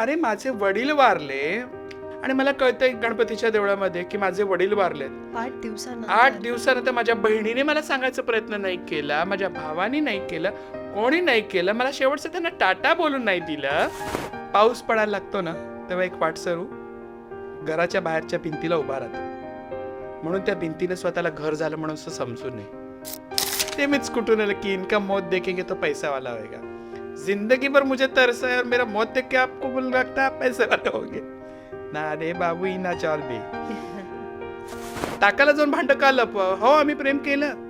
अरे माझे वडील वारले. आणि मला कळतंय गणपतीच्या देवळामध्ये की माझे वडील वारलेत आठ दिवसांना आठ दिवसानंतर माझ्या बहिणीने मला सांगायचा प्रयत्न नाही केला माझ्या भावाने नाही केलं कोणी नाही केलं. मला शेवटचं त्यांना टाटा बोलून नाही दिलं. पाऊस पडायला लागतो ना तेव्हा एक वाटसरू घराच्या बाहेरच्या भिंतीला उभा राहतो. म्हणून त्या भिंतीने स्वतःला घर झालं म्हणून असं समजू नये. ते मीच कुठून आलं की इनका मौत देखेंगे तो पैसा वाला होएगा जिंदगी भर मुझे तरस है और मेरा मौत देख के आपको बोल लगता है आप पैसे वाले होगे ना रे बाबू इना चाल बे। टाकाला जाऊन भांड का लप? हो आम्ही प्रेम केलं.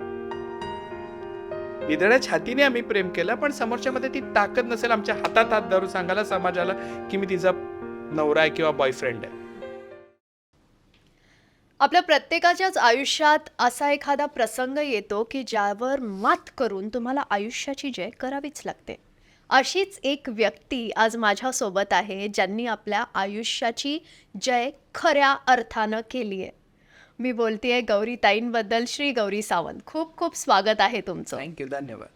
इदळ्या छातीने आम्ही प्रेम केलं पण समोरच्या मध्ये ती ताकद नसेल आमच्या हातात हात धरून सांगायला समाजाला की मी तिचा नवरा आहे किंवा बॉयफ्रेंड आहे. आपल्या प्रत्येकाच्याच आयुष्यात असा एखादा प्रसंग येतो की ज्यावर मात करून तुम्हाला आयुष्याची जय करावीच लागते. अशीच एक व्यक्ती आज माझ्यासोबत आहे ज्यांनी आपल्या आयुष्याची जय खऱ्या अर्थानं केली आहे. मी बोलतेय गौरी ताईंबद्दल श्री गौरी सावंत. खूप खूप स्वागत आहे तुमचं. थँक्यू धन्यवाद.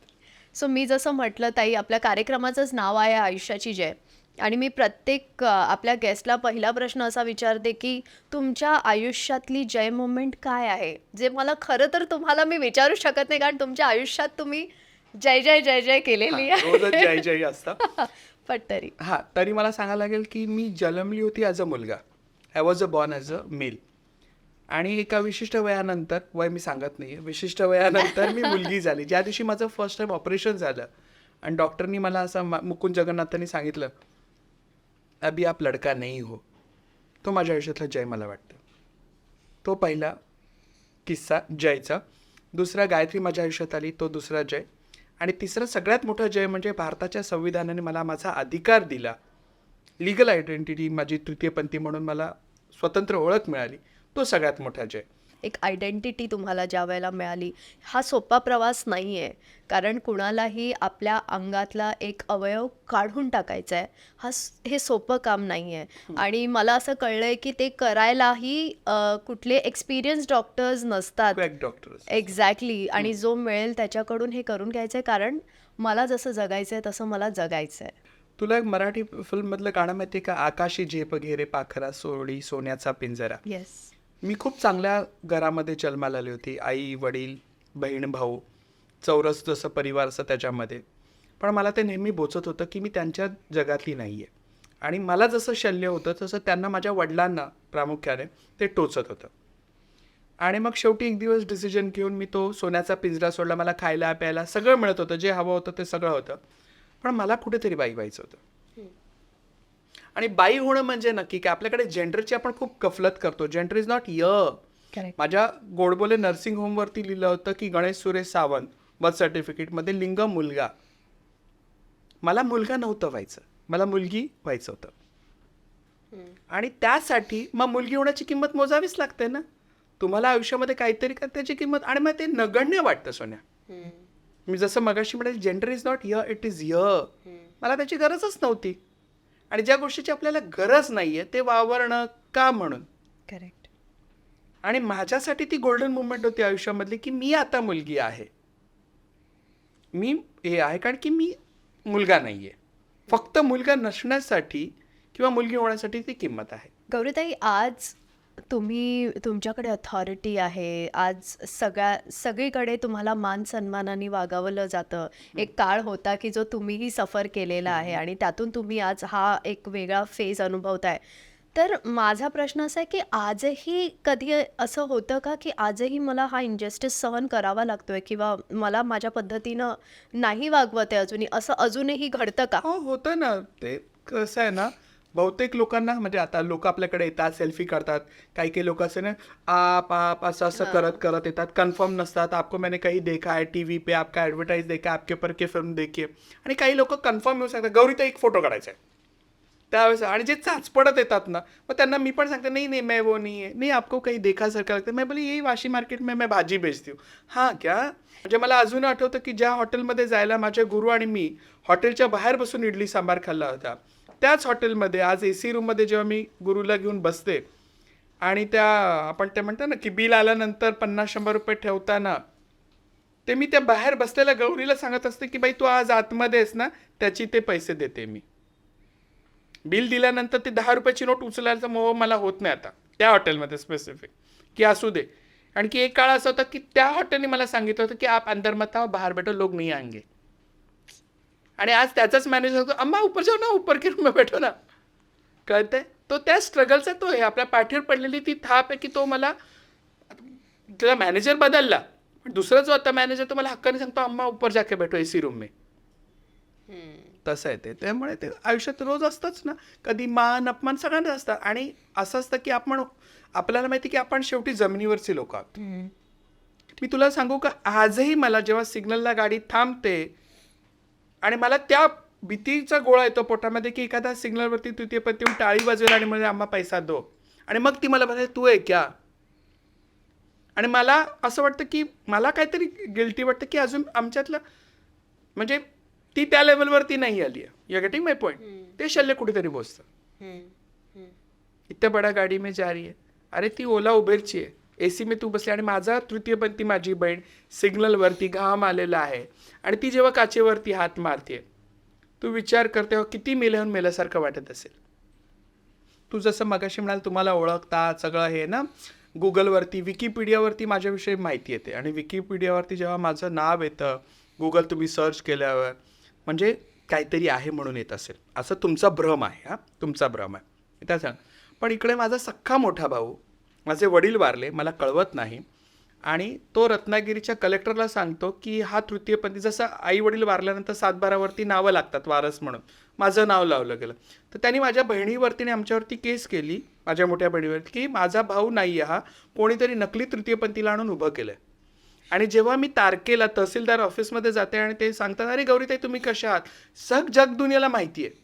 सो मी जसं म्हटलं ताई आपल्या कार्यक्रमाचंच नाव आहे आयुष्याची जय. आणि मी प्रत्येक आपल्या गेस्टला पहिला प्रश्न असा विचारते की तुमच्या आयुष्यातली जय मुवमेंट काय आहे? जे मला खरं तर तुम्हाला मी विचारू शकत नाही कारण तुमच्या आयुष्यात तुम्ही जय जय जय जय केलेली हा, रोजच जय जय असतं. पण तरी. हा तरी मला सांगायला लागेल की मी जन्मली होती ॲज अ मुलगा. I was a born as a male आणि एका विशिष्ट वयानंतर वय मी सांगत नाही विशिष्ट वयानंतर मी मुलगी झाली. ज्या दिवशी माझं फर्स्ट टाइम ऑपरेशन झालं आणि डॉक्टरनी मला असं मा- मुकुंद जगन्नाथांनी सांगितलं अभी आप लडका नाही हो. तो माझ्या आयुष्यातला जय मला वाटतं. तो पहिला किस्सा जयचा. दुसरा गायत्री माझ्या आयुष्यात आली तो दुसरा जय. आणि तिसरं सगळ्यात मोठं जय म्हणजे भारताच्या संविधानाने मला माझा अधिकार दिला. लिगल आयडेंटिटी माझी तृतीयपंथी म्हणून मला स्वतंत्र ओळख मिळाली. तो सगळ्यात मोठा जय. एक आयडेंटिटी तुम्हाला ज्या वेळेला मिळाली. हा सोपा प्रवास नाही आहे कारण कुणालाही आपल्या अंगातला एक अवयव काढून टाकायचा आहे हा हे सोपं काम नाही आहे आणि मला असं कळलं आहे की ते करायलाही कुठले एक्सपिरियन्स डॉक्टर्स नसतात. क्वॅक डॉक्टर एक्झॅक्टली आणि जो मिळेल त्याच्याकडून हे करून घ्यायचं आहे कारण मला जसं जगायचं आहे तसं मला जगायचं आहे तुला एक मराठी फिल्ममधलं गाणं माहिती का? आकाशी झेप घेरे पाखरा सोळी सोन्याचा पिंजरा. येस मी खूप चांगल्या घरामध्ये जन्माला आली होती. आई वडील बहीण भाऊ चौरस जसं परिवार असं त्याच्यामध्ये. पण मला ते नेहमी बोचत होतं की मी त्यांच्या जगातली नाही आहे आणि मला जसं शल्य होतं तसं त्यांना माझ्या वडिलांना प्रामुख्याने ते टोचत होतं. आणि मग शेवटी एक दिवस डिसिजन घेऊन मी तो सोन्याचा पिंजरा सोडला. मला खायला प्यायला सगळं मिळत होतं. जे हवं होतं ते सगळं होतं. पण मला कुठेतरी बाई व्हायचं होतं. आणि बाई होणं म्हणजे नक्की काय आपल्याकडे जेंडरची आपण खूप गफलत करतो. Gender is not a correct माझ्या गोडबोले नर्सिंग होमवरती लिहिलं होतं की गणेश सुरेश सावंत बर्थ सर्टिफिकेटमध्ये लिंग मुलगा. मला मुलगा नव्हतं व्हायचं. मला मुलगी व्हायचं होतं. आणि त्यासाठी मग मुलगी होण्याची किंमत मोजावीच लागते ना? तुम्हाला आयुष्यामध्ये काहीतरी का त्याची किंमत आणि मग ते नगण्य वाटतं सोन्या. मी जसं मगाशी म्हणाले gender is not a it is a मला त्याची गरजच नव्हती. आणि ज्या गोष्टीची आपल्याला गरज नाहीये ते वावरणं का म्हणून? करेक्ट आणि माझ्यासाठी ती गोल्डन मुवमेंट होती आयुष्यामधली की मी आता मुलगी आहे. मी हे आहे कारण की मी मुलगा नाहीये. फक्त मुलगा नसण्यासाठी किंवा मुलगी होण्यासाठी ती किंमत आहे. गौरीताई आज तुम्ही तुमच्याकडे अथॉरिटी आहे. आज सगळ्या सगळीकडे तुम्हाला मान सन्मानाने वागवलं जातं. एक काळ होता की जो तुम्हीही सफर केलेला आहे आणि त्यातून तुम्ही आज हा एक वेगळा फेज अनुभवताय. तर माझा प्रश्न असा आहे की आजही कधी असं होतं का की आजही मला हा इंजस्टिस सहन करावा लागतोय किंवा मला माझ्या पद्धतीनं नाही वागवत आहे अजूनही? असं अजूनही घडतं का? हो होतं ना. ते कसं आहे ना बहुतेक लोकांना म्हणजे आता लोक आपल्याकडे येतात सेल्फी काढतात काही काही लोक असे ना आप आप असं असं करत करत येतात. कन्फर्म नसतात. आपको मैंने कहीं देखा है टी व्ही पे आपका ॲडव्हर्टाईज देखा आपके पर के फिल्म देखिए. आणि काही लोक कन्फर्म येऊ सांगतात गौरी तर एक फोटो काढायचा आहे. त्यावेळेस आणि जे चाचपडत येतात ना मग त्यांना मी पण सांगते नहीं नहीं मैं वो नहीं है. नहीं आपको कहीं देखा लगता. मैं बोली यही वाशी मार्केट में मैं भाजी बेचती हूँ. हां क्या? म्हणजे मला अजून आठवतं की ज्या हॉटेलमध्ये जायला माझे गुरु आणि मी हॉटेलच्या बाहेर बसून इडली सांबार खाल्ला होता. त्याच हॉटेलमध्ये आज ए सी रूममध्ये जेव्हा मी गुरुला घेऊन बसते आणि त्या आपण ते म्हणतो ना की बिल आल्यानंतर पन्नास शंभर रुपये ठेवताना ते मी त्या बाहेर बसलेल्या गौरीला सांगत असते की बाई तू आज आतमध्ये आहेस ना त्याची ते पैसे देते मी. बिल दिल्यानंतर ते दहा रुपयाची नोट उचलायचा मोह मला होत नाही आता त्या हॉटेलमध्ये स्पेसिफिक की असू दे. आणखी एक काळ असा होता की त्या हॉटेलने मला सांगितलं होतं की आप अंदर मत आओ बाहेर बैठो लोक नाही आएंगे. आणि आज त्याचाच मॅनेजर होतो. अम्मा ऊपर जाऊ ना ऊपर के रूम में बैठो ना. कळतंय? तो त्या स्ट्रगलचा तो आहे. आपल्या पाठीवर पडलेली ती थाप आहे की तो मला त्याला मॅनेजर बदलला. पण दुसरा जो आता मॅनेजर तो मला हक्काने सांगतो अम्मा ऊपर जाके बैठो एसी रूम में तसं आहे ते. त्यामुळे ते आयुष्यात रोज असतंच ना. कधी मान अपमान सगळ्यांना असतं आणि असं असतं की आपण आपल्याला माहिती की आपण शेवटी जमिनीवरची लोक आहोत. मी तुला सांगू का? आजही मला जेव्हा सिग्नलला गाडी थांबते आणि मला त्या भीतीचा गोळा येतो पोटामध्ये की एखादा सिग्नलवरती तृतीय पती येऊन टाळी वाजवेल आणि म्हणजे आम्हा पैसा दो. आणि मग ती मला म्हणाले तू आहे क्या? आणि मला असं वाटतं की मला काहीतरी गिल्टी वाटतं की अजून आमच्यातलं म्हणजे ती त्या लेवलवरती नाही आली आहे. यू गेटिंग माय पॉईंट ते शल्य कुठेतरी बोचतं इतक्या बडा गाडी में जा रही है अरे ती ओला उबेरची आहे. ए सी मी तू बसली आणि माझा तृतीयपंथी माझी बहीण सिग्नलवरती घाम आलेला आहे. आणि ती जेव्हा काचेवरती हात मारते तू विचार करते हो किती मेल्याहून मेल्यासारखं वाटत असेल. तू जसं मगाशी म्हणाल तुम्हाला ओळखता सगळं हे ना? गुगलवरती विकिपीडियावरती माझ्याविषयी माहिती येते. आणि विकिपीडियावरती जेव्हा माझं नाव येतं गुगल तुम्ही सर्च केल्यावर म्हणजे काहीतरी आहे म्हणून येत असेल. असं तुमचा भ्रम आहे हा? तुमचा भ्रम आहे. त्या सांग पण इकडे माझा सख्खा मोठा भाऊ माझे वडील वारले मला कळवत नाही. आणि तो रत्नागिरीच्या कलेक्टरला सांगतो की हा तृतीयपंथी जसं आई वडील वारल्यानंतर सातबारावरती नावं लागतात वारस म्हणून. माझं नाव लावलं गेलं. तर त्यांनी माझ्या बहिणीवरतीने आमच्यावरती केस केली माझ्या मोठ्या बहिणीवरती की माझा भाऊ नाही आहे हा कोणीतरी नकली तृतीयपंथीला आणून उभं केलं आणि जेव्हा मी तारकेला तहसीलदार ऑफिसमध्ये जाते आणि ते सांगतात अरे गौरीताई तुम्ही कशा आहात? सग जग दुनियाला माहिती आहे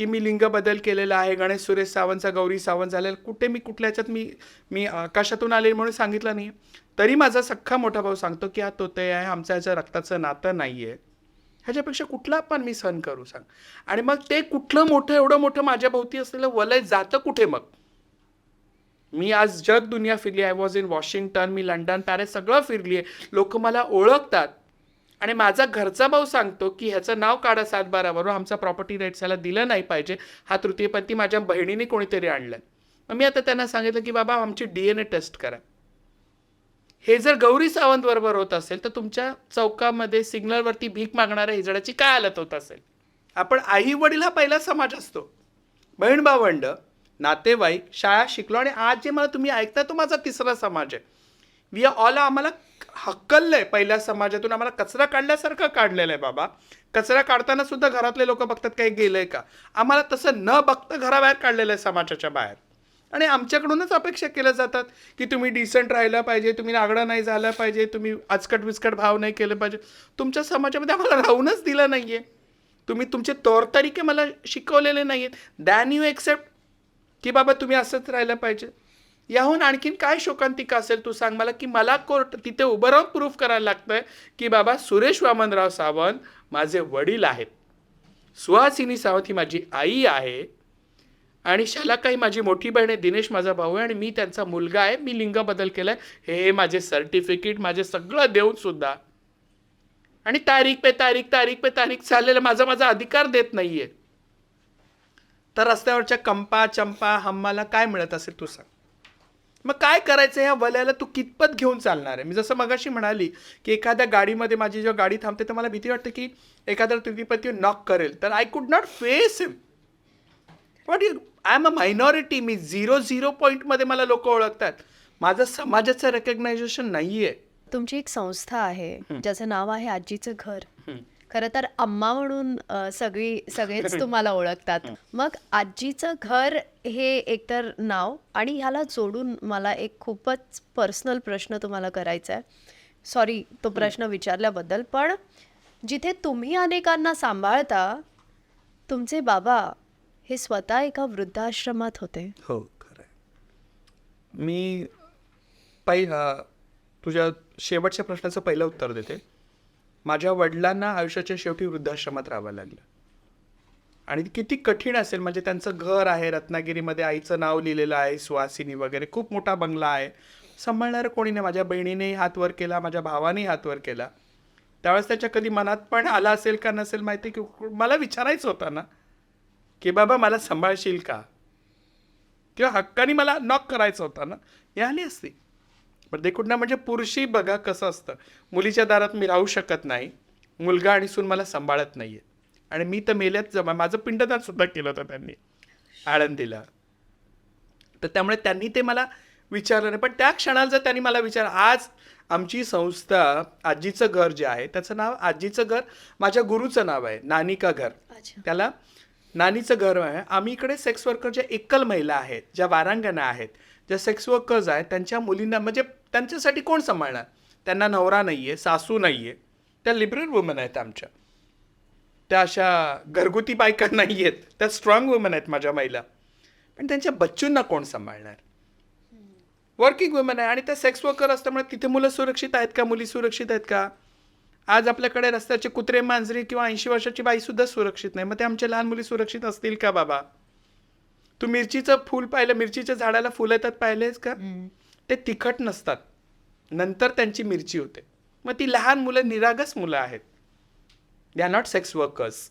की मी लिंग बदल केलेला आहे. गणेश सुरेश सावंतचा गौरी सावंत झालेला कुठे मी कुठल्या ह्याच्यात मी मी आकाशातून आले म्हणून सांगितलं नाही तरी माझा सख्खा मोठा भाऊ सांगतो की हा तोते आहे. आमच्या ह्याचं रक्ताचं नातं नाही आहे ह्याच्यापेक्षा कुठला पण मी सहन करू सांग. आणि मग ते कुठलं मोठं एवढं मोठं माझ्या भोवती असलेलं वलय जातं कुठे मग? मी आज जग दुनिया फिरली. आय वॉज इन वॉशिंग्टन मी लंडन पॅरिस सगळं फिरली आहे लोक मला ओळखतात. आणि माझा घरचा भाऊ सांगतो की ह्याचं नाव काढा सातबारावरून आमचा प्रॉपर्टी राईट्स ह्याला दिलं नाही पाहिजे हा तृतीयपंथी माझ्या बहिणीने कोणीतरी आणलं. मग मी आता त्यांना सांगितलं की बाबा आमची डी एन ए टेस्ट करा. हे जर गौरी सावंत बरोबर होत असेल तर तुमच्या चौकामध्ये सिग्नलवरती भीक मागणाऱ्या हिजड्याची काय हालत होत असेल? आपण आई वडील हा पहिला समाज असतो. बहीण भावंड नातेवाईक शाळा शिकलो आणि आज जे मला तुम्ही ऐकता तो माझा तिसरा समाज आहे. वी ऑल आम्हाला हक्कललंय. पहिल्या समाजातून आम्हाला कचरा काढल्यासारखं काढलेलं आहे बाबा. कचरा काढताना सुद्धा घरातले लोक बघतात काही गेलंय का? आम्हाला तसं न बघता घराबाहेर काढलेलं आहे समाजाच्या बाहेर. आणि आमच्याकडूनच अपेक्षा केल्या जातात की तुम्ही डिसेंट राहिलं पाहिजे तुम्ही आगडं नाही झालं पाहिजे तुम्ही आजकट विचकट भाव नाही केले पाहिजे. तुमच्या समाजामध्ये आम्हाला राहूनच दिलं नाही आहे तुम्ही तुमचे तौर तरीके मला शिकवलेले नाही आहेत दॅन यू एक्सेप्ट की बाबा तुम्ही असंच राहिलं पाहिजे. याहून आणखीन काय शोकांतिका असेल तू सांग मला की मला कोर्ट तिथे उभं राहून प्रूफ करायला लागतंय की बाबा सुरेश वामनराव सावंत माझे वडील आहेत. सुहासिनी सावंत ही माझी आई आहे आणि शालाकाई माझी मोठी बहीण आहे दिनेश माझा भाऊ आहे आणि मी त्यांचा मुलगा आहे. मी लिंग बदल केलाय. हे माझे सर्टिफिकेट माझे सगळं देऊन सुद्धा. आणि तारीख पे तारीख तारीख पे तारीख चाललेलं माझा माझा अधिकार देत नाहीये. तर रस्त्यावरच्या कंपा चंपा हम्माला काय मिळत असेल तू सांग. मग काय करायचं? ह्या वल्याला तू कितपत घेऊन चालणार आहे? मी जसं मगाशी म्हणाली की एखाद्या गाडीमध्ये माझी जेव्हा गाडी थांबते तर मला भीती वाटते की एखादा तृतीपती नॉक करेल. तर I could not face him what you I am a minority me zero zero पॉईंटमध्ये मला लोक ओळखतात. माझं समाजाचं रेकग्नायझेशन नाही आहे तुमची एक संस्था आहे ज्याचं नाव आहे आजीचं घर. खरं तर अम्मा म्हणून सगळी सगळेच तुम्हाला ओळखतात. मग आजीचं घर हे एकतर नाव आणि ह्याला जोडून मला एक खूपच पर्सनल प्रश्न तुम्हाला करायचा आहे. सॉरी तो प्रश्न विचारल्याबद्दल. पण जिथे तुम्ही अनेकांना सांभाळता तुमचे बाबा हे स्वतः एका वृद्धाश्रमात होते. हो खरं मी पै अ, तुझ्या शेवटच्या प्रश्नाचं पहिलं उत्तर देते. माझ्या वडिलांना आयुष्याच्या शेवटी वृद्धाश्रमात राहावं लागलं. आणि किती कठीण असेल म्हणजे त्यांचं घर आहे रत्नागिरीमध्ये आईचं नाव लिहिलेलं आहे सुहासिनी वगैरे खूप मोठा बंगला आहे. सांभाळणारं कोणी नाही माझ्या बहिणीनेही हात वर केला माझ्या भावानेही हात वर केला. त्यावेळेस त्याच्या कधी मनात पण आला असेल का नसेल माहिती की मला विचारायचं होतं ना की बाबा मला सांभाळशील का? किंवा हक्काने मला नॉक करायचं होतं ना? ही आली असती. पण ते कुठनं म्हणजे पुरुषी बघा कसं असतं. मुलीच्या दारात मी राहू शकत नाही. मुलगा आणि सून मला सांभाळत नाही आहे आणि मी तर मेल्यात जमा माझं पिंडदान सुद्धा केलं होतं त्यांनी आळंदीला. तर त्यामुळे त्यांनी ते मला विचारलं नाही. पण त्या क्षणाला जर त्यांनी मला विचार आज आमची संस्था आजीचं घर जे आहे त्याचं नाव आजीचं घर माझ्या गुरुचं नाव आहे नानिका घर. त्याला नानीचं घर आहे. आम्ही इकडे सेक्स वर्कर ज्या एकल महिला आहेत ज्या वारांगणा आहेत. ज्या सेक्स वर्कर्स आहेत त्यांच्या मुलींना म्हणजे त्यांच्यासाठी कोण सांभाळणार? त्यांना नवरा नाही आहे सासू नाही आहे त्या लिबरल वुमन आहेत आमच्या. त्या अशा घरगुती बायका नाही आहेत त्या स्ट्रॉंग वुमन आहेत माझ्या महिला पण त्यांच्या बच्चूंना कोण सांभाळणार? वर्किंग वुमन आहे आणि त्या सेक्स वर्कर असल्यामुळे तिथे मुलं सुरक्षित आहेत का? मुली सुरक्षित आहेत का? आज आपल्याकडे रस्त्याचे कुत्रे मांजरी किंवा ऐंशी वर्षाची बाईसुद्धा सुरक्षित नाही. मग ते आमच्या लहान मुली सुरक्षित असतील का बाबा? तू मिरचीचं फूल पाहिलं मिरचीच्या झाडाला फुलं येतात पाहिलेस का? ते तिखट नसतात. नंतर त्यांची मिरची होते. मग ती लहान मुलं निरागस मुलं आहेत. They are not sex workers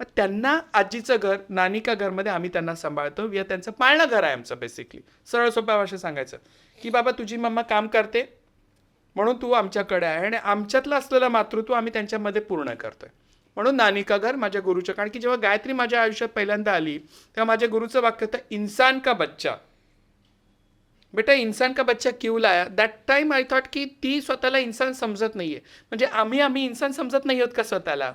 मग त्यांना आजीचं घर नानिका घरमध्ये आम्ही त्यांना सांभाळतो. या त्यांचं पाळणं घर आहे आमचं बेसिकली सरळ सोप्या भाषेत सांगायचं. की बाबा तुझी मम्मा काम करते म्हणून तू आमच्याकडे आहे. आणि आमच्यातलं असलेलं मातृत्व आम्ही त्यांच्यामध्ये पूर्ण करतोय. म्हणून नानिका घर माझ्या गुरुचं कारण की जेव्हा गायत्री माझ्या आयुष्यात पहिल्यांदा आली तेव्हा माझ्या गुरुचं वाक्य होतं इन्सान का बच्चा? बेटा इन्सान का बच्चा क्यू लाया? दॅट टाईम आय थॉट की ती स्वतःला इन्सान समजत नाहीये. म्हणजे आम्ही आम्ही इन्सान समजत नाही आहोत का स्वतःला?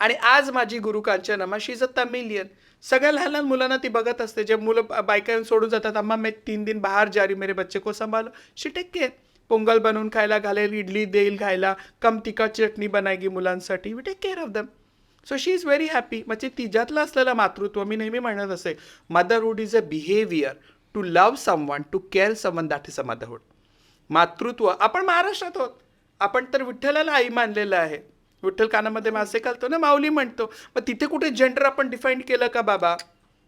आणि आज माझी गुरु कांचनमा शी इज अ तमिलियन सगळ्या लहान लहान मुलांना ती बघत असते. जे मुलं बायका सोडून जातात अम्मा मी तीन दिन बाहेर जा रही मेरे बच्चे को संभालो. शी टेक केअर पोंगल बनवून खायला घालेल इडली देईल खायला कम तिखट चटणी बनायगी मुलांसाठी. We take care of them so she is very happy म्हणजे तिच्यातलं असलेलं मातृत्व मी नेहमी म्हणत असे. Motherhood is a behaviour to love someone to care someone that is a motherhood मातृत्व. आपण महाराष्ट्रात आहोत. आपण तर विठ्ठलाला आई मानलेलं आहे. विठ्ठल कानामध्ये मासे घालतो ना माऊली म्हणतो. मग तिथे कुठे जेंडर आपण डिफाईन केलं का बाबा?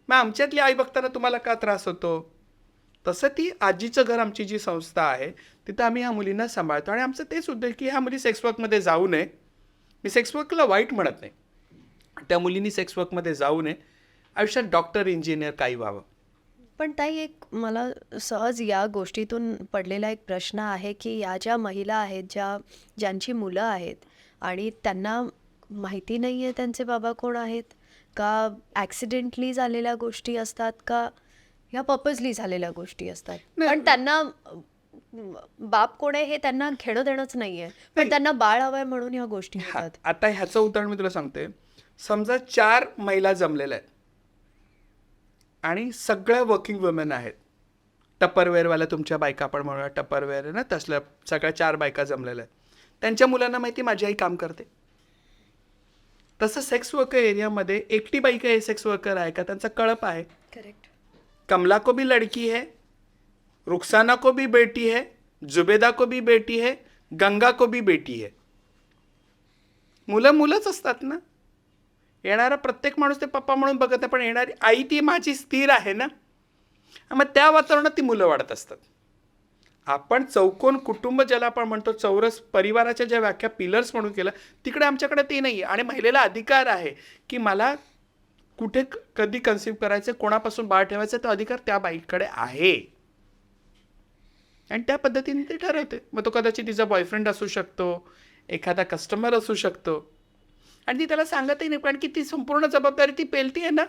मग आमच्यातली आई बघताना तुम्हाला का त्रास होतो? तसं ती आजीचं घर आमची जी संस्था आहे तिथं आम्ही ह्या मुलींना सांभाळतो. आणि आमचं तेच उद्देश की ह्या मुली सेक्स वर्कमध्ये जाऊ नये. मी सेक्स वर्कला वाईट म्हणत नाही. त्या मुलींनी सेक्स वर्कमध्ये जाऊ नये. आयुष्यात डॉक्टर इंजिनियर काही व्हावं. पण ताई एक मला सहज या गोष्टीतून पडलेला एक प्रश्न आहे की या ज्या महिला आहेत ज्या ज्यांची मुलं आहेत आणि त्यांना माहिती नाही आहे त्यांचे बाबा कोण आहेत? का ॲक्सिडेंटली झालेल्या गोष्टी असतात? का ह्या पर्पजली झालेल्या गोष्टी असतात. पण त्यांना बाप कोण आहे हे त्यांना घेणं देणंच नाही आहे पण. त्यांना बाळ हवंय म्हणून ह्या गोष्टी आता ह्याचं उदाहरण मी तुला सांगते. समजा चार महिला जमलेल्या आहेत. आणि सगळ्या वर्किंग वुमेन आहेत. टपरवेअरवाल्या तुमच्या बायका आपण म्हणूया टपरवेअर आहे ना तसल्या सगळ्या चार बायका जमलेल्या आहेत. त्यांच्या मुलांना माहिती माझी आई काम करते. तसं सेक्स वर्कर एरियामध्ये एकटी बाईका हे सेक्स वर्कर आहे का? त्यांचा कळप आहे. करेक्ट कमला को भी लड़की है रुखसाना को भी बेटी है जुबेदा को भी बेटी है गंगा को भी बेटी है मुलं मुलंच असतात ना. येणारा प्रत्येक माणूस ते पप्पा म्हणून बघत आहे पण येणारी आई ती माझी स्थिर आहे ना? मग त्या वातावरणात ती मुलं वाढत असतात. आपण चौकोन कुटुंब ज्याला आपण म्हणतो चौरस परिवाराच्या ज्या व्याख्या पिलर्स म्हणून केलं तिकडे आमच्याकडे ते नाही आहे आणि महिलेला अधिकार आहे की मला कुठे कधी कन्सिव्ह करायचं कोणापासून बाळ ठेवायचं तो अधिकार त्या बाईकडे आहे. आणि त्या पद्धतीने ते ठरवते. मग तो कदाचित तिचा बॉयफ्रेंड असू शकतो एखादा कस्टमर असू शकतो. आणि ती त्याला सांगतही नाही कारण की ती संपूर्ण जबाबदारी ती पेलती आहे ना.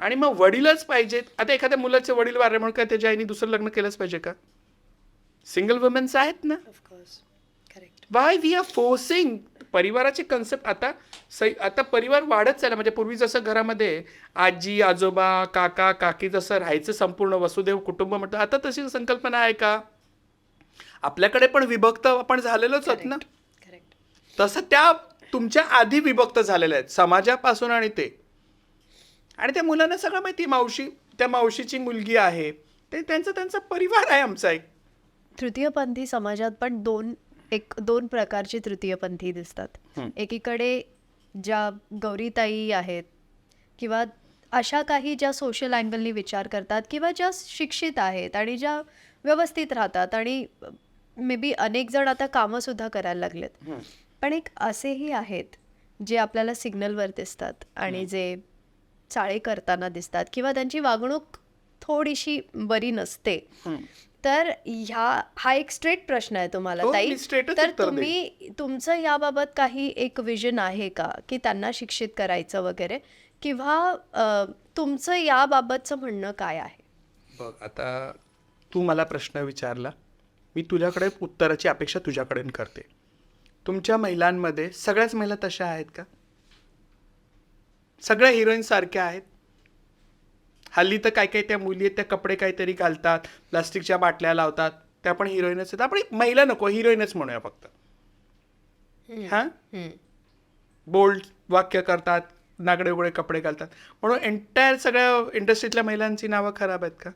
आणि मग वडीलच पाहिजेत. आता एखाद्या मुलाचे वडील वारले म्हणून काय त्याच्या आईने दुसरं लग्न केलंच पाहिजे का? सिंगल वुमेन्स आहेत ना? वाय वी आर फोर्सिंग परिवाराचे कन्सेप्ट आता सै आता परिवार वाढत चालला. म्हणजे पूर्वी जसं घरामध्ये आजी आजोबा काका काकी जसं राहायचं संपूर्ण वसुदेव कुटुंब म्हणतो आता तशी संकल्पना आहे का? आपल्याकडे पण विभक्त आपण झालेलोच आहोत ना. तसं त्या तुमच्या आधी विभक्त झालेल्या आहेत समाजापासून आणि ते. आणि त्या मुलांना सगळं माहिती मावशी त्या मावशीची मुलगी आहे. ते त्यांचा त्यांचा परिवार आहे आमचा एक. तृतीयपंथी समाजात पण दोन एक दोन प्रकारचे तृतीयपंथी दिसतात. एकीकडे ज्या गौरीताई आहेत किंवा अशा काही ज्या सोशल अँगलनी विचार करतात किंवा ज्या शिक्षित आहेत आणि ज्या व्यवस्थित राहतात आणि मे बी अनेक जण आता कामंसुद्धा करायला लागलेत. पण एक असेही आहेत जे आपल्याला सिग्नलवर दिसतात आणि जे चाळे करताना दिसतात किंवा त्यांची वागणूक थोडीशी बरी नसते. तर ह्या हा एक स्ट्रेट प्रश्न आहे तुम्हाला हो, ताई. तर. तुम्ही तुमचं याबाबत काही एक विजन आहे का की त्यांना शिक्षित करायचं वगैरे? किंवा तुमचं याबाबतचं म्हणणं काय आहे? बघ आता तू मला प्रश्न विचारला मी तुझ्याकडे उत्तराची अपेक्षा तुझ्याकडे करते. तुमच्या महिलांमध्ये सगळ्याच महिला तशा आहेत का? सगळ्या हिरोईन सारख्या आहेत? हल्ली तर काय काय त्या मुली आहेत त्या कपडे काहीतरी घालतात प्लास्टिकच्या बाटल्या लावतात त्या पण हिरोईनच आहेत. आपण महिला नको हिरोईनच म्हणूया फक्त. हां. बोल्ड वाक्य करतात नागडे उघडे कपडे घालतात. म्हणून एंटायर सगळ्या इंडस्ट्रीतल्या महिलांची नावं खराब आहेत का?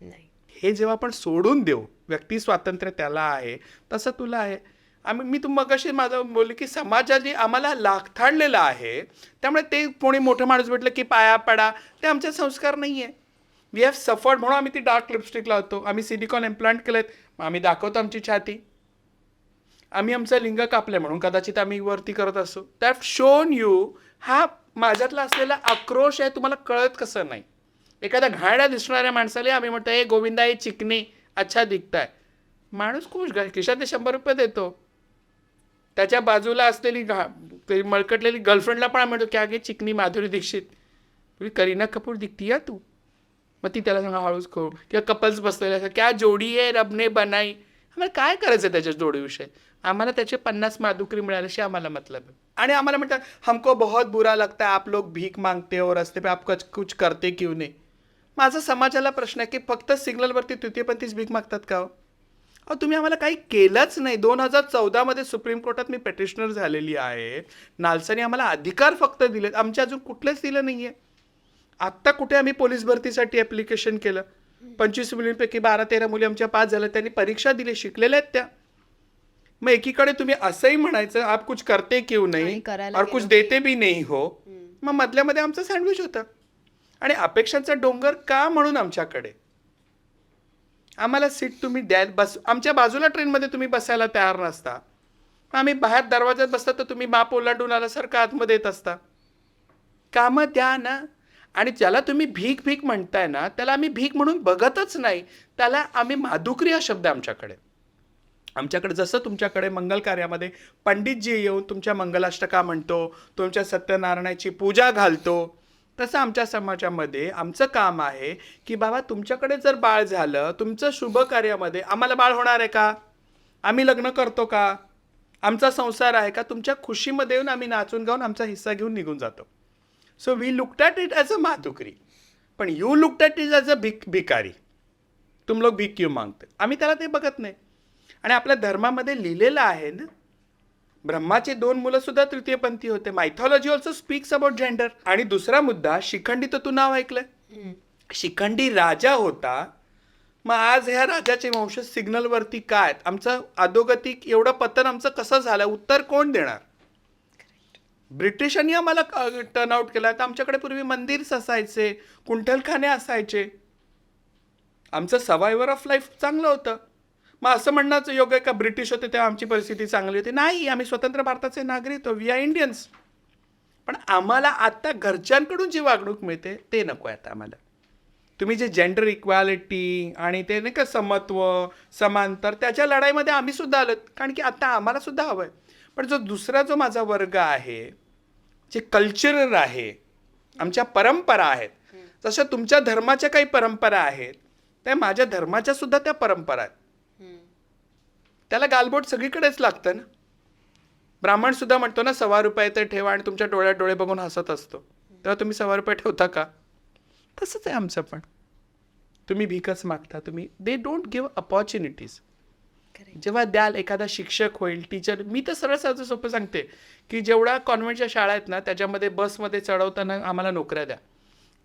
नाही. हे जेव्हा आपण सोडून देऊ व्यक्ती स्वातंत्र्य त्याला आहे तसं तुला आहे. आम्ही मी तुम मगाशी माझं बोलले की समाजाने आम्हाला लाखताडलेलं आहे. त्यामुळे ते कोणी मोठं माणूस भेटलं की पाया पडा. ते आमचे संस्कार नाही आहे वी हॅव सफर्ड म्हणून आम्ही ती डार्क लिपस्टिक लावतो. आम्ही सिलिकॉन इम्प्लांट केलेत. मग आम्ही दाखवतो आमची छाती. आम्ही आमचं लिंग कापलं म्हणून कदाचित आम्ही वरती करत असू. दॅट शोन यू हा माझ्यातला असलेला आक्रोश आहे तुम्हाला कळत कसं नाही. एखाद्या घाण्या दिसणाऱ्या माणसाला आम्ही म्हणतो हे गोविंदा हे चिकनी अच्छा दिखताय. माणूस खुश ग- खिशात शंभर रुपये देतो. त्याच्या बाजूला असलेली घा मळकटलेली गर्लफ्रेंडला पण आम्ही म्हणतो की गे चिकनी माधुरी दीक्षित? तुझी करीना कपूर दिखती या तू? मग ती त्याला सांगा हळूच करू. किंवा कपल्स बसलेले असं क्या जोडी आहे रबने बनाई? आम्हाला काय करायचं आहे त्याच्या जोडीविषयी? आम्हाला त्याचे पन्नास माधुकरी मिळाल्याशी आम्हाला मतलब आहे. आणि आम्हाला म्हणतात हमको बहुत बुरा लगता है आप लोग भीक मागते हो रस्ते पे आप कुछ कुछ करते क्यों नाही? माझा समाजाला प्रश्न आहे की फक्त सिग्नलवरती तृतीयपंथीच भीक मागतात का हो? अहो तुम्ही आम्हाला काही केलंच नाही. दोन हजार चौदामध्ये सुप्रीम कोर्टात मी पेटिशनर झालेली आहे. नालसाने आम्हाला अधिकार फक्त दिलेत. आमच्या अजून कुठलेच दिलं नाही आहे आत्ता कुठे आम्ही पोलीस भरतीसाठी ॲप्लिकेशन केलं? पंचवीस मुलींपैकी बारा तेरा मुली आमच्या पास झाल्या. त्यांनी परीक्षा दिली शिकलेल्या आहेत त्या. मग एकीकडे तुम्ही असंही म्हणायचं आप कुछ करते क्यों नाही? और कुछ देते भी नाही हो. मग मधल्यामध्ये आमचं सँडविच होतं. आणि अपेक्षांचा डोंगर का म्हणून आमच्याकडे? आम्हाला सीट तुम्ही द्याल बस आमच्या बाजूला ट्रेनमध्ये तुम्ही बसायला तयार नसता. आम्ही बाहेर दरवाज्यात बसता तर तुम्ही माप ओलांडून आल्यासारखं आतमध्ये येत असता. कामं द्या ना. आणि ज्याला तुम्ही भीक भीक म्हणताय ना त्याला आम्ही भीक म्हणून बघतच नाही. त्याला आम्ही माधुकरी हा शब्द आमच्याकडे. आमच्याकडे जसं तुमच्याकडे मंगल कार्यामध्ये पंडितजी येऊन तुमच्या मंगलाष्टका म्हणतो तुमच्या सत्यनारायणाची पूजा घालतो तसं आमच्या समाजामध्ये आमचं काम आहे की बाबा तुमच्याकडे जर बाळ झालं तुमचं शुभ कार्यामध्ये आम्हाला बाळ होणार आहे का? आम्ही लग्न करतो का? आमचा संसार आहे का? तुमच्या खुशीमध्ये येऊन आम्ही नाचून गाऊन आमचा हिस्सा घेऊन निघून जातो. So we looked at it as a माधुकरी पण you looked at it as a भिक भिकारी. तुम लोक भीक क्यू मागते. आम्ही त्याला ते बघत नाही. आणि आपल्या धर्मामध्ये लिहिलेलं आहे ना ब्रह्माचे दोन मुलं सुद्धा तृतीयपंथी होते. Mythology also speaks about gender आणि दुसरा मुद्दा शिखंडी तर तू नाव ऐकलंय. शिखंडी राजा होता. मग आज ह्या राजाचे वंशज सिग्नलवरती काय? आमचं अधोगतिक एवढं पतन आमचं कसं झालं? उत्तर कोण देणार? ब्रिटिशांनी आम्हाला टर्न आउट केला. तर आमच्याकडे पूर्वी मंदिर्स असायचे कुंठलखाने असायचे. आमचं सवायवर ऑफ लाईफ चांगलं होतं. मग असं म्हणणंच योग्य का? ब्रिटिश होते तेव्हा आमची परिस्थिती चांगली होती? नाही आम्ही स्वतंत्र भारताचे नागरिक वी आर इंडियन्स पण आम्हाला आत्ता घरच्यांकडून जी वागणूक मिळते ते नको आहे आता आम्हाला. तुम्ही जे जेंडर इक्वॅलिटी आणि ते नाही का समत्व समांतर त्याच्या लढाईमध्ये आम्ही सुद्धा आलो कारण की आता आम्हाला सुद्धा हवं आहे. पण जो दुसरा जो माझा वर्ग आहे जे कल्चरल आहे आमच्या परंपरा आहेत. जशा तुमच्या धर्माच्या काही परंपरा आहेत त्या माझ्या धर्माच्या सुद्धा त्या परंपरा आहेत. त्याला गालबोट सगळीकडेच लागतं ना? ब्राह्मण सुद्धा म्हणतो ना सव्वा रुपये तर ठेवा आणि तुमच्या डोळ्यात डोळे बघून हसत असतो. तेव्हा तुम्ही सव्वा रुपये ठेवता का? तसंच आहे आमचं पण. तुम्ही भीकच मागता. तुम्ही दे डोंट गिव्ह अपॉर्च्युनिटीज जेव्हा द्याल एखादा शिक्षक होईल टीचर मी तर सरळ साधं सोपं सांगते की जेवढ्या कॉन्व्हेंटच्या शाळा आहेत ना त्याच्यामध्ये बसमध्ये चढवताना आम्हाला नोकऱ्या द्या.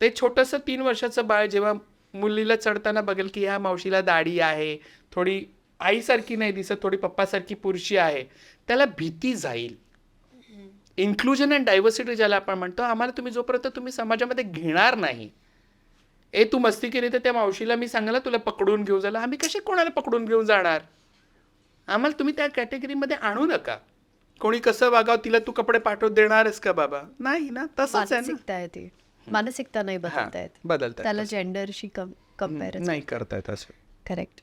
ते छोटंसं तीन वर्षाचं बाळ जेव्हा मुलीला चढताना बघेल की ह्या मावशीला दाढी आहे थोडी आईसारखी नाही दिसत थोडी पप्पासारखी पुरुषी आहे. त्याला भीती जाईल. इन्क्लुजन अँड डायव्हर्सिटी ज्याला आपण म्हणतो आम्हाला तुम्ही जोपर्यंत तुम्ही समाजामध्ये घेणार नाही ए तू मस्ती केली तर त्या मावशीला मी सांगायला तुला पकडून घेऊ झाला आम्ही कसे कोणाला पकडून घेऊन जाणार? आम्हाला तुम्ही त्या कॅटेगरीमध्ये आणू नका. कोणी कसं वागाव तिला तू कपडे पाठवून देणारच का बाबा? नाही ना तसंच आहे ती. मानसिकता नाही हा, बदलता येत. बदलता येत त्याला. जेंडरशी कंपेअर नाही करता येत असं. करेक्ट